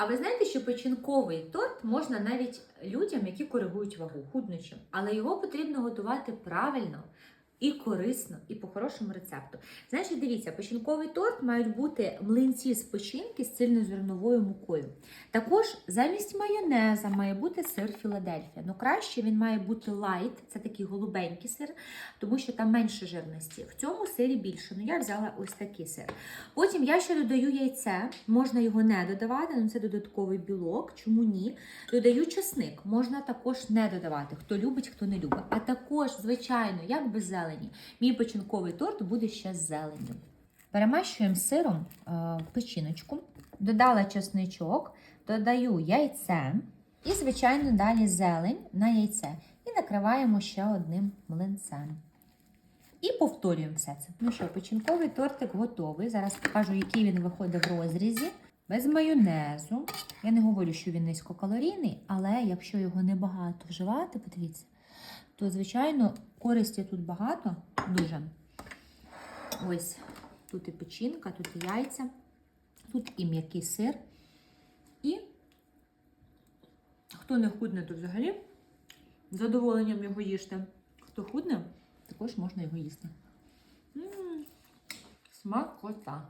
А ви знаєте, що печінковий торт можна навіть людям, які коригують вагу, худнучим, але його потрібно готувати правильно. І корисно, і по хорошому рецепту. Значить, дивіться, печінковий торт мають бути млинці з печінки з цільнозерновою мукою. Також замість майонеза має бути сир Філадельфія. Ну краще він має бути лайт, це такий голубенький сир, тому що там менше жирності. В цьому сирі більше. Ну я взяла ось такий сир. Потім я ще додаю яйце, можна його не додавати, але це додатковий білок. Чому ні? Додаю чесник, можна також не додавати, хто любить, хто не любить. А також, звичайно, як без зелені, мій печінковий торт буде ще з зеленню. Перемащуємо сиром е, печіночку, додала чесничок, додаю яйце і, звичайно, далі зелень на яйце. І накриваємо ще одним млинцем. І повторюємо все це. Ну що, печінковий тортик готовий. Зараз покажу, який він виходить в розрізі. Без майонезу. Я не говорю, що він низькокалорійний, але якщо його небагато вживати, подивіться, то, звичайно, користі тут багато, дуже. Ось тут і печінка, тут і яйця, тут і м'який сир. І хто не худне, то взагалі з задоволенням його їжте. Хто худне, також можна його їсти. М, Смакота.